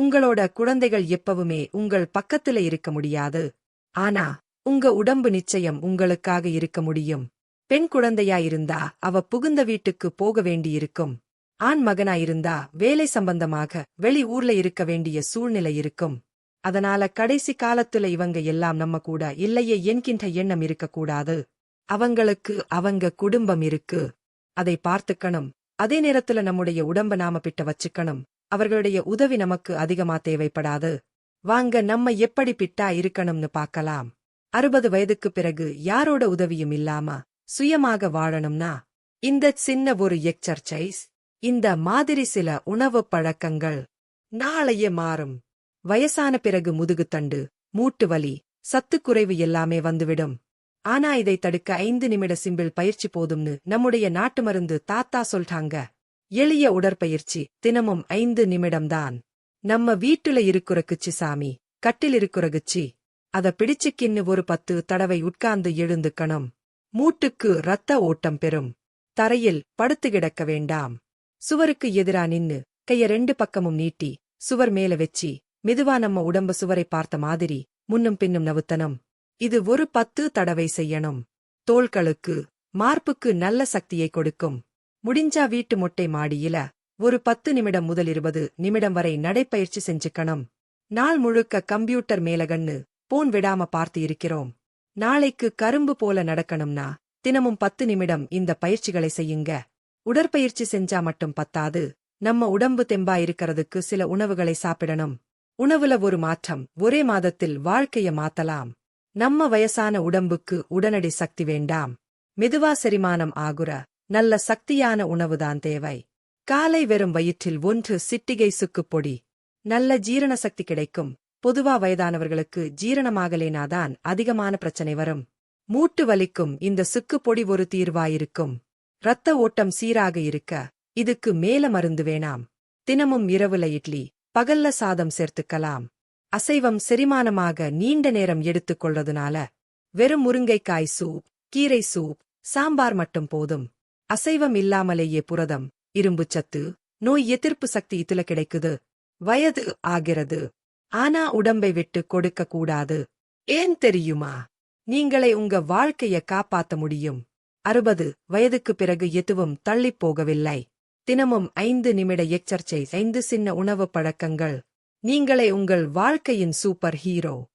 உங்களோட குழந்தைகள் எப்பவுமே உங்கள் பக்கத்துல இருக்க முடியாது. ஆனா உங்க உடம்பு நிச்சயம் உங்களுக்காக இருக்க முடியும். பெண் குழந்தையா இருந்தா அவ புகுந்த வீட்டுக்கு போக வேண்டியிருக்கும். ஆண் மகனா இருந்தா வேலை சம்பந்தமாக வெளி ஊர்ல இருக்க வேண்டிய சூழ்நிலை இருக்கும். அதனால கடைசி காலத்துல இவங்க எல்லாம் நம்ம கூட இல்லையே என்கின்ற எண்ணம் இருக்கக்கூடாது. அவங்களுக்கு அவங்க குடும்பம் இருக்கு. அதை பார்த்துக்கணும். அதே நேரத்துல நம்முடைய உடம்ப நாம பிட்ட வச்சுக்கணும். அவர்களுடைய உதவி நமக்கு அதிகமா தேவைப்படாது. வாங்க நம்ம எப்படி பிட்டா இருக்கணும்னு பார்க்கலாம். அறுபது வயதுக்கு பிறகு யாரோட உதவியும் இல்லாம சுயமாக வாழணும்னா இந்த சின்ன ஒரு எக்ஸர்சைஸ் இந்த மாதிரி சில உணவு பழக்கங்கள் நாளையே மாறும். வயசான பிறகு முதுகுத்தண்டு மூட்டு வலி சத்துக்குறைவு எல்லாமே வந்துவிடும். ஆனா இதை தடுக்க ஐந்து நிமிட சிம்பிள் பயிற்சி போதும்னு நம்முடைய நாட்டு மருந்து தாத்தா சொல்றாங்க. எளிய உடற்பயிற்சி தினமும் ஐந்து நிமிடம்தான். நம்ம வீட்டுல இருக்கிற குச்சி சாமி கட்டில் இருக்கிற குச்சி அத பிடிச்சுக்கின்னு ஒரு பத்து தடவை உட்கார்ந்து எழுந்துக்கணும். மூட்டுக்கு ரத்த ஓட்டம் பெறும். தரையில் படுத்து கிடக்க வேண்டாம். சுவருக்கு எதிரா நின்னு கைய ரெண்டு பக்கமும் நீட்டி சுவர் மேல வெச்சி மெதுவா நம்ம உடம்பு சுவரை பார்த்த மாதிரி முன்னும் பின்னும் நவுத்தனம் இது ஒரு பத்து தடவை செய்யணும். தோள்களுக்கு மார்புக்கு நல்ல சக்தியை கொடுக்கும். முடிஞ்சா வீட்டு மொட்டை மாடியில ஒரு பத்து நிமிடம் முதல் இருபது நிமிடம் வரை நடைப்பயிற்சி செஞ்சுக்கணும். நாள் முழுக்க கம்ப்யூட்டர் மேலகண்ணு போன் விடாம பார்த்து இருக்கிறோம். நாளைக்கு கரும்பு போல நடக்கணும்னா தினமும் பத்து நிமிடம் இந்த பயிற்சிகளை செய்யுங்க. உடற்பயிற்சி செஞ்சா மட்டும் பத்தாது. நம்ம உடம்பு தெம்பா இருக்கிறதுக்கு சில உணவுகளை சாப்பிடணும். உணவுல ஒரு மாற்றம் ஒரே மாதத்தில் வாழ்க்கைய மாத்தலாம். நம்ம வயசான உடம்புக்கு உடனடி சக்தி வேண்டாம். மெதுவா செரிமானம் ஆகுற நல்ல சக்தியான உணவுதான் தேவை. காலை வெறும் வயிற்றில் ஒன்று சிட்டிகை சுக்குப் பொடி. நல்ல ஜீரண சக்தி கிடைக்கும். பொதுவா வயதானவர்களுக்கு ஜீரணமாகலேனாதான் அதிகமான பிரச்சனை வரும். மூட்டு வலிக்கும். இந்த சுக்குப் பொடி ஒரு தீர்வாயிருக்கும். இரத்த ஓட்டம் சீராக இருக்க. இதுக்கு மேல மருந்து வேணாம். தினமும் இரவுல இட்லி. பகல்ல சாதம் சேர்த்துக்கலாம். அசைவம் செரிமானமாக நீண்ட நேரம் எடுத்துக்கொள்றதுனால வெறும் முருங்கைக்காய் சூப் கீரை சூப் சாம்பார் மட்டும் போதும். அசைவம் இல்லாமலேயே புரதம் இரும்புச்சத்து நோய் எதிர்ப்பு சக்தி இதுல கிடைக்குது. வயது ஆகிறது. ஆனா உடம்பை விட்டு கொடுக்க கூடாது. ஏன் தெரியுமா? நீங்களே உங்க வாழ்க்கைய காப்பாத்த முடியும். அறுபது வயதுக்கு பிறகு எதுவும் தள்ளிப் போகவில்லை. தினமும் ஐந்து நிமிட எச்சர்ச்சை ஐந்து சின்ன உணவு பழக்கங்கள். நீங்களே உங்கள் வாழ்க்கையின் சூப்பர் ஹீரோ.